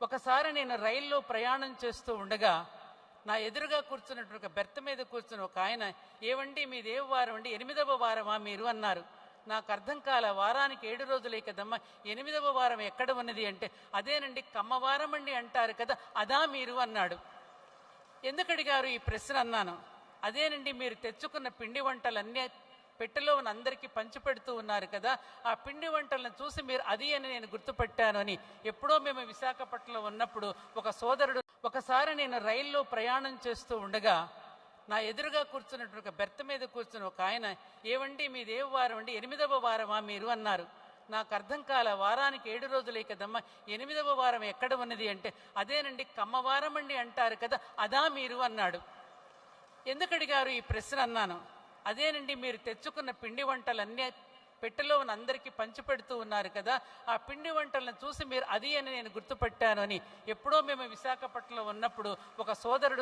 ఒకసారి నేను రైల్లో ప్రయాణం చేస్తూ ఉండగా నా ఎదురుగా కూర్చున్నట్టు ఒక బెర్త్ మీద కూర్చున్న ఒక ఆయన ఏవండి మీది ఏ వారం అండి ఎనిమిదవ వారమా మీరు? అన్నారు. నాకు అర్థం కాల వారానికి ఏడు రోజులే కదమ్మా ఎనిమిదవ వారం ఎక్కడ ఉన్నది? అంటే అదేనండి కమ్మవారం అండి అంటారు కదా అదా మీరు? అన్నాడు. ఎందుకు అడిగారు ఈ ప్రశ్న అన్నాను. అదేనండి మీరు తెచ్చుకున్న పిండి వంటలన్నీ పెట్టెలో ఉన్న అందరికీ పంచిపెడుతూ ఉన్నారు కదా ఆ పిండి వంటలను చూసి మీరు అది అని నేను గుర్తుపెట్టాను అని ఎప్పుడో మేము విశాఖపట్నంలో ఉన్నప్పుడు ఒక సోదరుడు ఒకసారి నేను రైల్లో ప్రయాణం చేస్తూ ఉండగా నా ఎదురుగా కూర్చున్నటువంటి ఒక బెర్త్ మీద కూర్చున్న ఒక ఆయన ఏవండి మీది ఏ వారం అండి ఎనిమిదవ వారమా మీరు? అన్నారు. నాకు అర్థం కాల వారానికి ఏడు రోజులే కదమ్మా ఎనిమిదవ వారం ఎక్కడ ఉన్నది? అంటే అదేనండి కమ్మవారం అండి అంటారు కదా అదా మీరు అన్నాడు. ఎందుకు అడిగారు ఈ ప్రశ్న? అన్నాను. అదేనండి మీరు తెచ్చుకున్న పిండి వంటలన్నీ పెట్టెలో ఉన్న అందరికీ పంచిపెడుతూ ఉన్నారు కదా ఆ పిండి వంటలను చూసి మీరు అది అని నేను గుర్తుపెట్టాను అని. ఎప్పుడో మేము విశాఖపట్నంలో ఉన్నప్పుడు ఒక సోదరుడు